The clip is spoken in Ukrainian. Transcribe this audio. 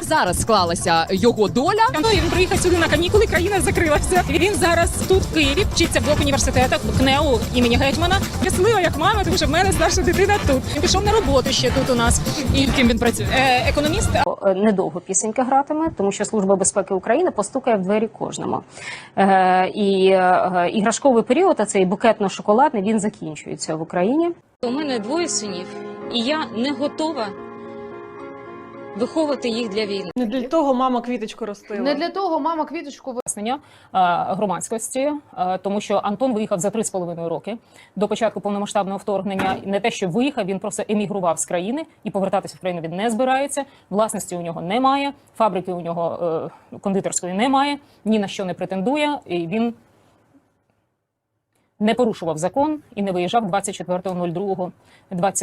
Зараз склалася його доля? Ну, він приїхав сюди на канікули, країна закрилася. Він зараз тут в Києві вчиться в двох університетах КНЕУ імені Гетьмана. Щаслива як мама, тому що в мене старша дитина тут. Він пішов на роботу ще тут у нас. І ким він працює? Е, економіст. Е, недовго пісеньки гратиме, тому що Служба безпеки України постукає в двері кожному. Е, і е, іграшковий період, а цей букетно-шоколадний, він закінчується в Україні. У мене двоє синів, і я не готова виховувати їх для війни. Не для того мама квіточку ростила. Не для того мама квіточку Пояснення е, громадськості, е, тому що Антон виїхав за 3,5 роки до початку повномасштабного вторгнення. Не те, що виїхав, він просто емігрував з країни і повертатися в країну він не збирається. Власності у нього немає, фабрики у нього е, кондитерської немає, ні на що не претендує. І він не порушував закон і не виїжджав 24.02.20